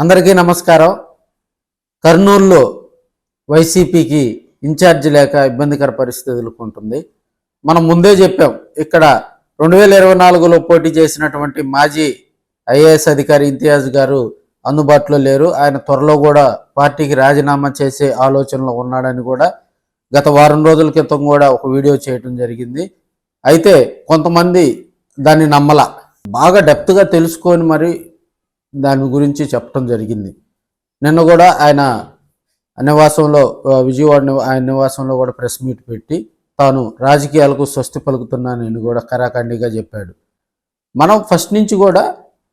అందరికీ నమస్కారం. కర్నూలులో వైసీపీకి ఇన్ఛార్జి లేక ఇబ్బందికర పరిస్థితి ఎదుర్కొంటుంది. మనం ముందే చెప్పాం ఇక్కడ రెండు వేల ఇరవై నాలుగులో పోటీ చేసినటువంటి మాజీ ఐఏఎస్ అధికారి ఇంతియాజ్ గారు అందుబాటులో లేరు. ఆయన త్వరలో కూడా పార్టీకి రాజీనామా చేసే ఆలోచనలో ఉన్నాడని కూడా గత వారం రోజుల క్రితం కూడా ఒక వీడియో చేయటం జరిగింది. అయితే కొంతమంది దాన్ని నమ్మల. బాగా డెప్త్గా తెలుసుకొని మరి దాని గురించి చెప్పడం జరిగింది. నిన్న కూడా ఆయన నివాసంలో విజయవాడ ఆయన నివాసంలో కూడా ప్రెస్ మీట్ పెట్టి తాను రాజకీయాలకు స్వస్తి పలుకుతున్నానని కూడా కరాఖండిగా చెప్పాడు. మనం ఫస్ట్ నుంచి కూడా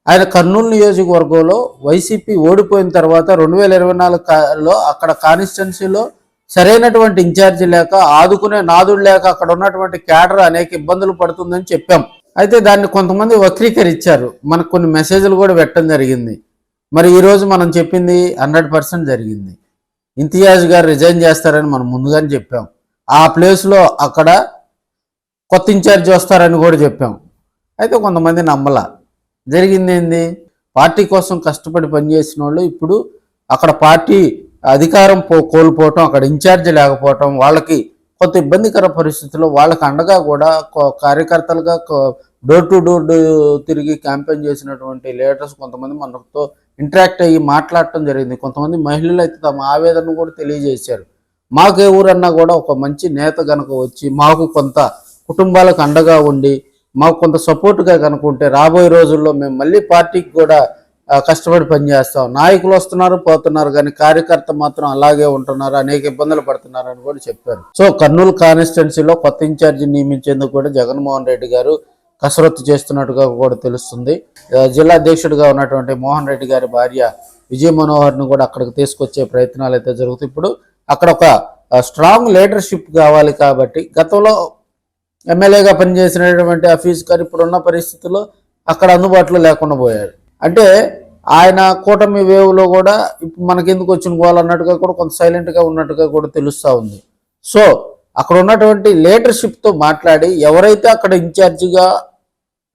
ఆయన కర్నూలు నియోజకవర్గంలో వైసీపీ ఓడిపోయిన తర్వాత రెండు వేల ఇరవై నాలుగులో అక్కడ కాన్స్టిట్యున్సీలో సరైనటువంటి ఇన్ఛార్జి లేక ఆదుకునే నాదుడు లేక అక్కడ ఉన్నటువంటి క్యాడర్ అనేక ఇబ్బందులు పడుతుందని చెప్పాం. అయితే దాన్ని కొంతమంది వక్రీకరించారు. మనకు కొన్ని మెసేజ్లు కూడా పెట్టడం జరిగింది. మరి ఈరోజు మనం చెప్పింది హండ్రెడ్ పర్సెంట్ జరిగింది. ఇంతియాజ్ గారు రిజైన్ చేస్తారని మనం ముందుగానే చెప్పాం. ఆ ప్లేస్లో అక్కడ కొత్త ఇన్ఛార్జ్ వస్తారని కూడా చెప్పాం. అయితే కొంతమంది నమ్మల. జరిగింది ఏంది? పార్టీ కోసం కష్టపడి పనిచేసిన వాళ్ళు ఇప్పుడు అక్కడ పార్టీ అధికారం పో కోల్పోవటం అక్కడ ఇన్ఛార్జ్ లేకపోవటం వాళ్ళకి కొంత ఇబ్బందికర పరిస్థితుల్లో వాళ్ళకి అండగా కూడా కార్యకర్తలుగా డోర్ టు డోర్ తిరిగి క్యాంపెయిన్ చేసినటువంటి లీడర్స్ కొంతమంది మనతో ఇంటరాక్ట్ అయ్యి మాట్లాడటం జరిగింది. కొంతమంది మహిళలు అయితే తమ ఆవేదన కూడా తెలియజేశారు. మాకు ఊరన్నా కూడా ఒక మంచి నేత కనుక వచ్చి మాకు కొంత కుటుంబాలకు అండగా ఉండి మాకు కొంత సపోర్ట్గా కనుక ఉంటే రాబోయే రోజుల్లో మేము మళ్ళీ పార్టీకి కూడా కష్టపడి పనిచేస్తాం. నాయకులు వస్తున్నారు పోతున్నారు కానీ కార్యకర్త మాత్రం అలాగే ఉంటున్నారు అనేక ఇబ్బందులు పడుతున్నారు అని కూడా చెప్పారు. సో కర్నూలు కాన్స్టిట్యున్సీలో కొత్త ఇన్ఛార్జి నియమించేందుకు కూడా జగన్మోహన్ రెడ్డి గారు కసరత్తు చేస్తున్నట్టుగా కూడా తెలుస్తుంది. జిల్లా అధ్యక్షుడిగా ఉన్నటువంటి మోహన్ రెడ్డి గారి భార్య విజయ మనోహర్ను కూడా అక్కడికి తీసుకొచ్చే ప్రయత్నాలు అయితే జరుగుతాయి. ఇప్పుడు అక్కడ ఒక స్ట్రాంగ్ లీడర్షిప్ కావాలి కాబట్టి గతంలో ఎమ్మెల్యేగా పనిచేసినటువంటి హఫీజ్ గారు ఇప్పుడున్న పరిస్థితుల్లో అక్కడ అందుబాటులో లేకుండా పోయాడు అంటే ఆయన కూటమి వేవ్లో కూడా ఇప్పుడు మనకెందుకు వచ్చిన గోల్ అన్నట్టుగా కూడా కొంత సైలెంట్గా ఉన్నట్టుగా కూడా తెలుస్తూ ఉంది. సో అక్కడ ఉన్నటువంటి లీడర్షిప్తో మాట్లాడి ఎవరైతే అక్కడ ఇన్ఛార్జిగా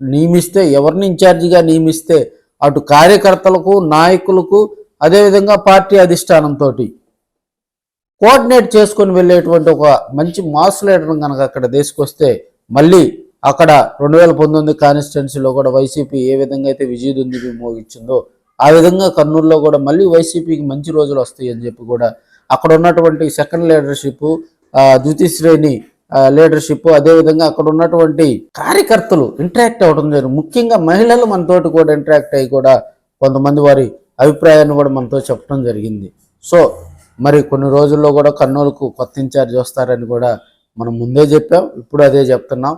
నియమిస్తే ఎవరిని ఇన్ఛార్జిగా నియమిస్తే అటు కార్యకర్తలకు నాయకులకు అదేవిధంగా పార్టీ అధిష్టానంతో కోఆర్డినేట్ చేసుకొని వెళ్ళేటువంటి ఒక మంచి మాస్ లీడర్ని కనుక అక్కడ తీసుకొస్తే మళ్ళీ అక్కడ రెండు వేల పంతొమ్మిది కాన్స్టిట్యున్సీలో కూడా వైసీపీ ఏ విధంగా అయితే విజయదుందుబి మోగించిందో ఆ విధంగా కర్నూలులో కూడా మళ్ళీ వైసీపీకి మంచి రోజులు వస్తాయి అని చెప్పి కూడా అక్కడ ఉన్నటువంటి సెకండ్ లీడర్షిప్ ద్వితీయ శ్రేణి లీడర్షిప్ అదేవిధంగా అక్కడ ఉన్నటువంటి కార్యకర్తలు ఇంటరాక్ట్ అవ్వడం జరిగింది. ముఖ్యంగా మహిళలు మనతోటి కూడా ఇంటరాక్ట్ అయ్యి కూడా కొంతమంది వారి అభిప్రాయాన్ని కూడా మనతో చెప్పడం జరిగింది. సో మరి కొన్ని రోజుల్లో కూడా కర్నూలుకు కొత్త ఇన్ఛార్జ్ వస్తారని కూడా మనం ముందే చెప్పాం. ఇప్పుడు అదే చెప్తున్నాం.